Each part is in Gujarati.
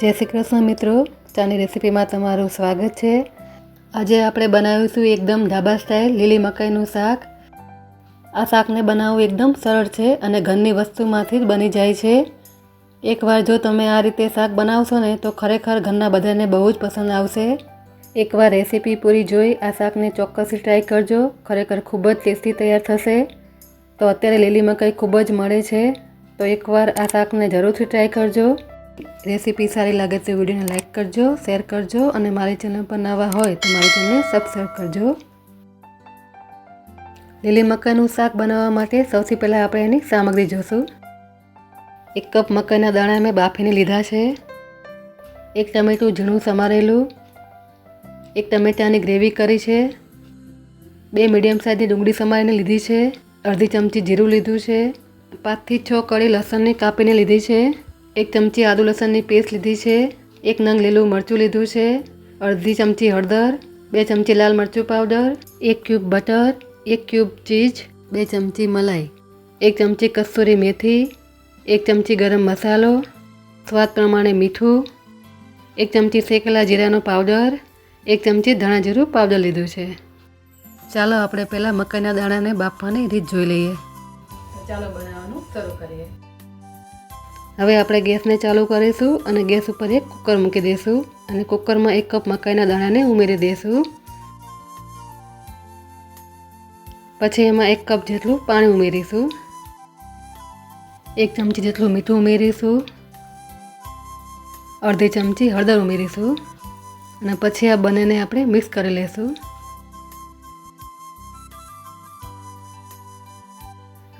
જય શ્રી કૃષ્ણ મિત્રો. ચાની રેસીપીમાં તમારું સ્વાગત છે. આજે આપણે બનાવીશું એકદમ ઢાબા સ્ટાઇલ લીલી મકાઈનું શાક. આ શાકને બનાવવું એકદમ સરળ છે અને ઘરની વસ્તુમાંથી જ બની જાય છે. એકવાર જો તમે આ રીતે શાક બનાવશો ને, તો ખરેખર ઘરના બધાને બહુ જ પસંદ આવશે. એકવાર રેસીપી પૂરી જોઈ આ શાકને ચોક્કસથી ટ્રાય કરજો. ખરેખર ખૂબ જ ટેસ્ટી તૈયાર થશે. તો અત્યારે લીલી મકાઈ ખૂબ જ મળે છે. તો એકવાર આ શાકને જરૂરથી ટ્રાય કરજો. રેસીપી સારી લાગે તો વિડીયોને લાઇક કરજો શેર કરજો અને મારી ચેનલ પર નવા હોય તો મારી ચેનલને સબસ્ક્રાઈબ કરજો. લીલી મકાઈનું શાક બનાવવા માટે સૌથી પહેલાં આપણે એની સામગ્રી જોશું. એક કપ મકાઈના દાણા મેં બાફીને લીધા છે. એક ટમેટું ઝીણું સમારેલું. એક ટમેટાની ગ્રેવી કરી છે. બે મીડિયમ સાઇઝની ડુંગળી સમારીને લીધી છે. અડધી ચમચી જીરું લીધું છે. પાંચથી છ કળી લસણની કાપીને લીધી છે. એક ચમચી આદુ લસણની પેસ્ટ લીધી છે. એક નંગ લીલું મરચું લીધું છે. અડધી ચમચી હળદર, બે ચમચી લાલ મરચું પાવડર, એક ક્યુબ બટર, એક ક્યુબ ચીઝ, બે ચમચી મલાઈ, એક ચમચી કસ્તુરી મેથી, એક ચમચી ગરમ મસાલો, સ્વાદ પ્રમાણે મીઠું, એક ચમચી શેકેલા જીરાનો પાવડર, એક ચમચી ધાણા જીરું પાવડર લીધું છે. ચાલો આપણે પહેલાં મકાઈના દાણાને બાફવાની રીત જોઈ લઈએ. ચાલો બનાવવાનું શરૂ કરીએ. હવે આપણે ગેસને ચાલુ કરીશું અને ગેસ ઉપર એક કુકર મૂકી દઈશું અને કુકરમાં એક કપ મકાઈના દાણાને ઉમેરી દઈશું. પછી એમાં એક કપ જેટલું પાણી ઉમેરીશું. એક ચમચી જેટલું મીઠું ઉમેરીશું. અડધી ચમચી હળદર ઉમેરીશું. અને પછી આ બંનેને આપણે મિક્સ કરી લઈશું.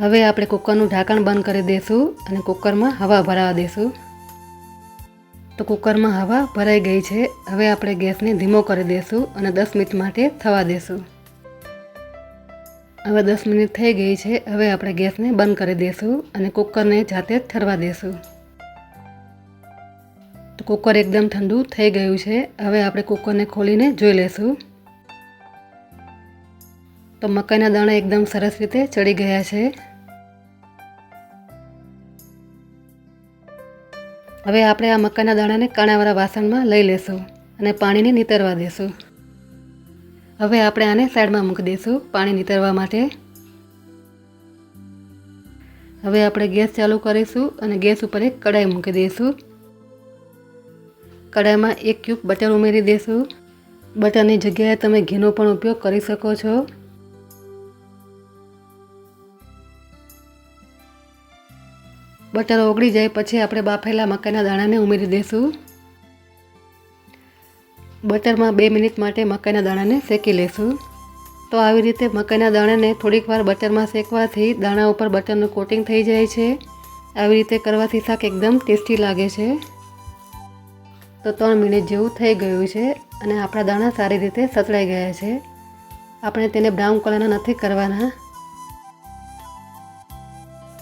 હવે આપણે કુકરનું ઢાંકણ બંધ કરી દઈશું અને કુકરમાં હવા ભરાવા દઈશું તો કુકરમાં હવા ભરાઈ ગઈ છે. હવે આપણે ગેસને ધીમો કરી દઈશું અને દસ મિનિટ માટે થવા દઈશું હવે દસ મિનિટ થઈ ગઈ છે. હવે આપણે ગેસને બંધ કરી દઈશું અને કુકરને જાતે ઠરવા દઈશું તો કુકર એકદમ ઠંડુ થઈ ગયું છે. હવે આપણે કુકરને ખોલીને જોઈ લઈશું તો મકાઈના દાણા એકદમ સરસ રીતે ચડી ગયા છે. હવે આપણે આ મકાઈના દાણાને કાણાવાળા વાસણમાં લઈ લેશું અને પાણીને નીતરવા દેશું. હવે આપણે આને સાઈડમાં મૂકી દઈશું પાણી નીતરવા માટે. હવે આપણે ગેસ ચાલુ કરીશું અને ગેસ ઉપર એક કડાઈ મૂકી દઈશું કડાઈમાં એક ક્યુબ બટર ઉમેરી દઈશું બટરની જગ્યાએ તમે ઘીનો પણ ઉપયોગ કરી શકો છો. બટર ઓગળી જાય પછી આપણે બાફેલા મકાઈના દાણાને ઉમેરી દઈશું બટરમાં બે મિનિટ માટે મકાઈના દાણાને શેકી લઈશું તો આવી રીતે મકાઈના દાણાને થોડીક વાર બટરમાં શેકવાથી દાણા ઉપર બટરનું કોટિંગ થઈ જાય છે. આવી રીતે કરવાથી શાક એકદમ ટેસ્ટી લાગે છે. તો ત્રણ મિનિટ જેવું થઈ ગયું છે અને આપણા દાણા સારી રીતે સતળાઈ ગયા છે. આપણે તેને બ્રાઉન કલરના નથી કરવાના.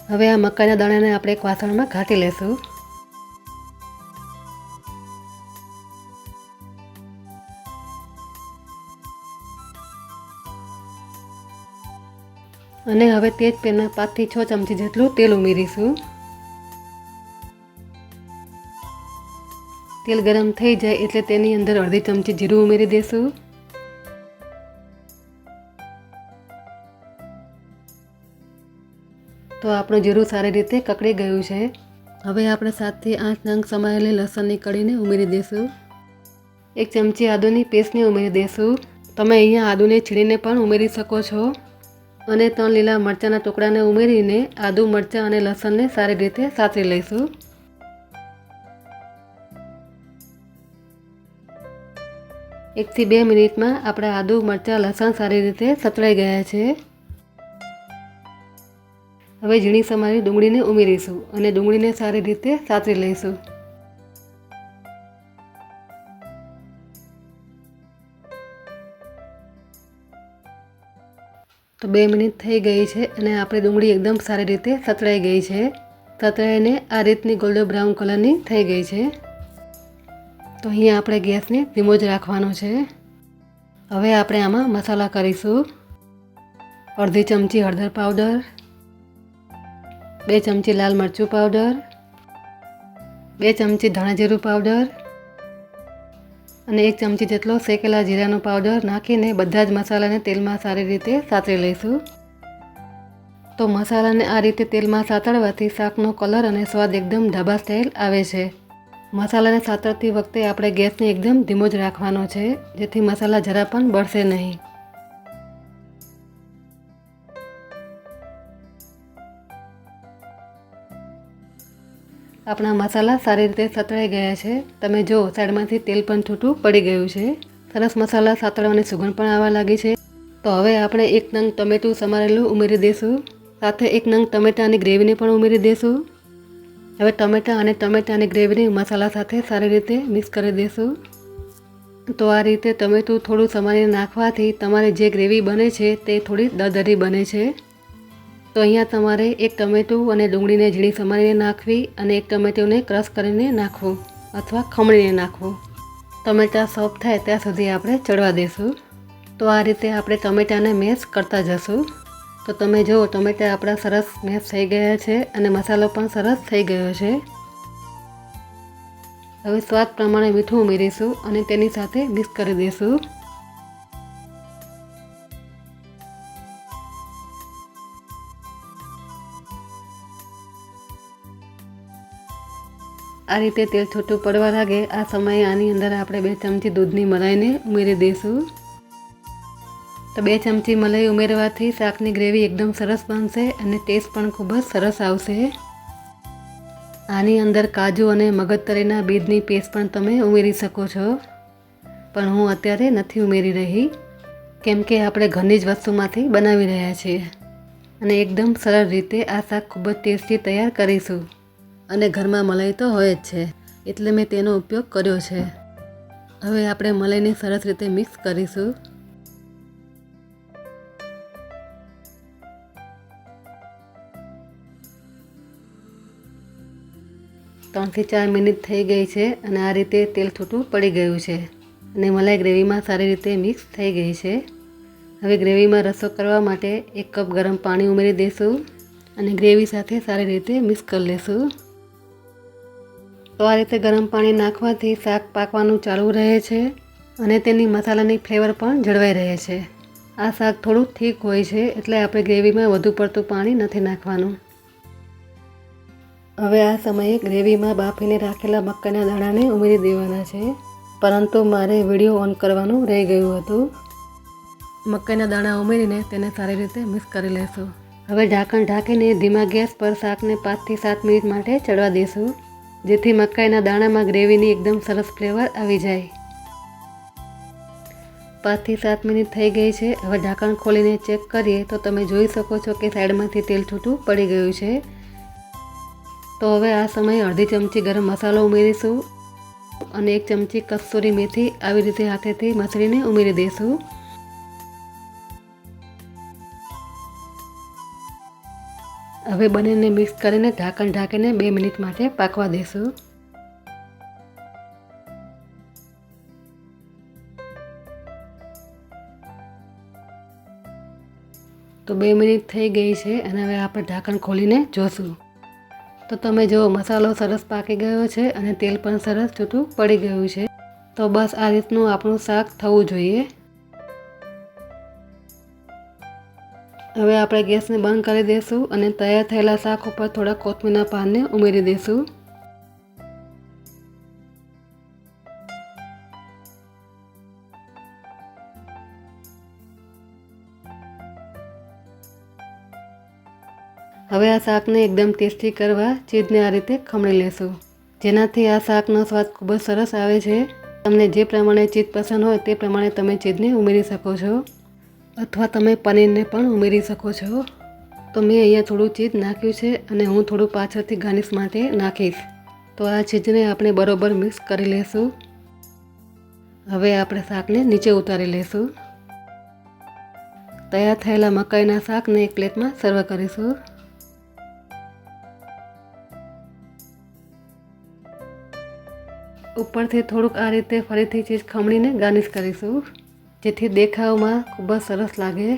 હવે આ મકાઈના દાણાને આપણે એક વાસણમાં ઘાટી લેશું. અને હવે તે જ પેનમાં પાંચથી છ ચમચી જેટલું તેલ ઉમેરીશું. તેલ ગરમ થઈ જાય એટલે તેની અંદર અડધી ચમચી જીરું ઉમેરી દઈશું તો આપણું જીરું સારી રીતે કકડી ગયું છે. હવે આપણે સાતથી આઠ નંગ સમાયેલી લસણની કળીને ઉમેરી દઈશું એક ચમચી આદુની પેસ્ટને ઉમેરી દઈશું તમે અહીંયા આદુને છીણીને પણ ઉમેરી શકો છો. અને ત્રણ લીલા મરચાંના ટુકડાને ઉમેરીને આદુ, મરચાં અને લસણને સારી રીતે સાતરી લઈશું. એકથી બે મિનિટમાં આપણા આદુ, મરચાં, લસણ સારી રીતે સતળાઈ ગયા છે. હવે ઝીણી સમારી ડુંગળીને ઉમેરીશું અને ડુંગળીને સારી રીતે સાતરી લઈશું. તો બે મિનિટ થઈ ગઈ છે અને આપણે ડુંગળી એકદમ સારી રીતે સતળાઈ ગઈ છે. સતળાઈને આ રીતની ગોલ્ડન બ્રાઉન કલરની થઈ ગઈ છે. તો અહીંયા આપણે ગેસને ધીમો જ રાખવાનો છે. હવે આપણે આમાં મસાલા કરીશું. અડધી ચમચી હળદર પાવડર બે ચમચી લાલ મરચું પાવડર, બે ચમચી ધાણા જીરું પાવડર અને એક ચમચી જેટલો શેકેલા જીરાનો પાવડર નાખીને બધા જ મસાલાને તેલમાં સારી રીતે સાતરી લઈશું. તો મસાલાને આ રીતે તેલમાં સાતળવાથી શાકનો કલર અને સ્વાદ એકદમ ઢાબા સ્ટાઇલ આવે છે. મસાલાને સાતળતી વખતે આપણે ગેસને એકદમ ધીમો જ રાખવાનો છે, જેથી મસાલા જરા પણ બળશે નહીં. આપણા મસાલા સારી રીતે સતળાઈ ગયા છે. તમે જો, સાઈડમાંથી તેલ પણ છૂટું પડી ગયું છે. સરસ મસાલા સાતળવાની સુગંધ પણ આવવા લાગી છે. તો હવે આપણે એક નંગ ટમેટું સમારેલું ઉમેરી દઈશું સાથે એક નંગ ટમેટાની ગ્રેવીને પણ ઉમેરી દઈશું હવે ટમેટાં અને ટમેટાની ગ્રેવીને મસાલા સાથે સારી રીતે મિક્સ કરી દઈશું તો આ રીતે ટમેટું થોડું સમારીને નાખવાથી તમારી જે ગ્રેવી બને છે તે થોડી દરદરી બને છે. તો અહીંયા તમારે એક ટમેટું અને ડુંગળીને ઝીણી સમારીને નાખવી અને એક ટમેટુંને ક્રશ કરીને નાખવું અથવા ખમણીને નાખવું. ટમેટાં સોફ્ટ થાય ત્યાં સુધી આપણે ચડવા દઈશું તો આ રીતે આપણે ટમેટાને મેશ કરતા જશું. તો તમે જુઓ, ટમેટા આપણા સરસ મેશ થઈ ગયા છે અને મસાલો પણ સરસ થઈ ગયો છે. હવે સ્વાદ પ્રમાણે મીઠું ઉમેરીશું અને તેની સાથે મિક્સ કરી દઈશું આ રીતે તેલ છૂટું પડવા લાગે. આ સમયે આની અંદર આપણે બે ચમચી દૂધની મલાઈને ઉમેરી દઈશું. તો બે ચમચી મલાઈ ઉમેરવાથી શાકની ગ્રેવી એકદમ સરસ બનશે અને ટેસ્ટ પણ ખૂબ જ સરસ આવશે. આની અંદર કાજુ અને મગજતરીના બીજની પેસ્ટ પણ તમે ઉમેરી શકો છો. પણ હું અત્યારે નથી ઉમેરી રહી, કેમ કે આપણે ઘરની જ વસ્તુમાંથી બનાવી રહ્યા છીએ. અને એકદમ સરળ રીતે આ શાક ખૂબ જ ટેસ્ટી તૈયાર કરીશું. અને ઘરમાં મલાઈ તો હોય જ છે, એટલે મેં તેનો ઉપયોગ કર્યો છે. હવે આપણે મલાઈને સરસ રીતે મિક્સ કરીશું. ત્રણથી ચાર મિનિટ થઈ ગઈ છે અને આ રીતે તેલ છૂટું પડી ગયું છે અને મલાઈ ગ્રેવીમાં સારી રીતે મિક્સ થઈ ગઈ છે. હવે ગ્રેવીમાં રસો કરવા માટે એક કપ ગરમ પાણી ઉમેરી દઈશું અને ગ્રેવી સાથે સારી રીતે મિક્સ કરી લઈશું તો આ રીતે ગરમ પાણી નાખવાથી શાક પાકવાનું ચાલુ રહે છે અને તેની મસાલાની ફ્લેવર પણ જળવાઈ રહે છે. આ શાક થોડું ઠીક હોય છે એટલે આપણે ગ્રેવીમાં વધુ પડતું પાણી નથી નાખવાનું. હવે આ સમયે ગ્રેવીમાં બાફીને રાખેલા મકાઈના દાણાને ઉમેરી દેવાના છે. પરંતુ મારે વીડિયો ઓન કરવાનું રહી ગયું હતું. મકાઈના દાણા ઉમેરીને તેને સારી રીતે મિક્સ કરી લેશું. હવે ઢાંકણ ઢાંકીને ધીમા ગેસ પર શાકને પાંચથી સાત મિનિટ માટે ચડવા દઈશું જેથી મકાઈના દાણામાં ગ્રેવીની એકદમ સરસ ફ્લેવર આવી જાય. પાંચથી સાત મિનિટ થઈ ગઈ છે. હવે ઢાંકણ ખોલીને ચેક કરીએ તો તમે જોઈ શકો છો કે સાઈડમાંથી તેલ છૂટું પડી ગયું છે. તો હવે આ સમયે અડધી ચમચી ગરમ મસાલો ઉમેરીશું અને એક ચમચી કસ્તુરી મેથી આવી રીતે હાથેથી મસળીને ઉમેરી દઈશું. હવે બંનેને મિક્સ કરીને ઢાંકણ ઢાંકીને બે મિનિટ માટે પાકવા દઈશું તો બે મિનિટ થઈ ગઈ છે અને હવે આપણે ઢાંકણ ખોલીને જોશું. તો તમે જુઓ, મસાલો સરસ પાકી ગયો છે અને તેલ પણ સરસ છૂટું પડી ગયું છે. તો બસ આ રીતનું આપણું શાક થવું જોઈએ. હવે આપણે ગેસને બંધ કરી દઈશું અને તૈયાર થયેલા શાક ઉપર થોડા કોથમીરના પાનને ઉમેરી દઈશું હવે આ શાકને એકદમ ટેસ્ટી કરવા ચીજને આ રીતે ખમણી લેશું. જેનાથી આ શાકનો સ્વાદ ખૂબ જ સરસ આવે છે. તમને જે પ્રમાણે ચીજ પસંદ હોય તે પ્રમાણે તમે ચીજને ઉમેરી શકો છો. અથવા તમે પનીરને પણ ઉમેરી શકો છો. તો મેં અહીંયા થોડું ચીઝ નાખ્યું છે અને હું થોડું પાછળથી ગાર્નિશ માટે નાખીશ. તો આ ચીજને આપણે બરોબર મિક્સ કરી લઈશું હવે આપણે શાકને નીચે ઉતારી લઈશું તૈયાર થયેલા મકાઈના શાકને એક પ્લેટમાં સર્વ કરીશું. ઉપરથી થોડુંક આ રીતે ફરીથી ચીજ ખમણીને ગાર્નિશ કરીશું. જેથી દેખાવમાં ખૂબ જ સરસ લાગે.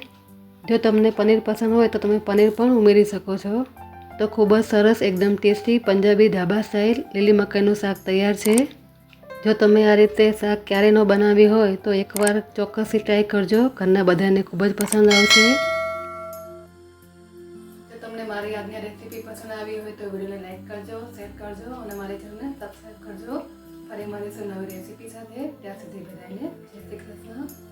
જો તમને પનીર પસંદ હોય તો તમે પનીર પણ ઉમેરી શકો છો. તો ખૂબ જ સરસ એકદમ ટેસ્ટી પંજાબી ઢાબા સ્ટાઇલ લીલી મકાઈનું શાક તૈયાર છે. જો તમે આ રીતે શાક ક્યારે ન બનાવી હોય તો એકવાર ચોક્કસથી ટ્રાય કરજો. ઘરના બધાને ખૂબ જ પસંદ આવશે. જો તમને મારી આજની રેસીપી પસંદ આવી હોય તો વિડીયોને લાઈક કરજો, શેર કરજો અને મારી ચેનલને સબસ્ક્રાઈબ કરજો. ફરી મળીશું નવી રેસીપી સાથે. ત્યાં સુધી બધાને જય શ્રી કૃષ્ણ.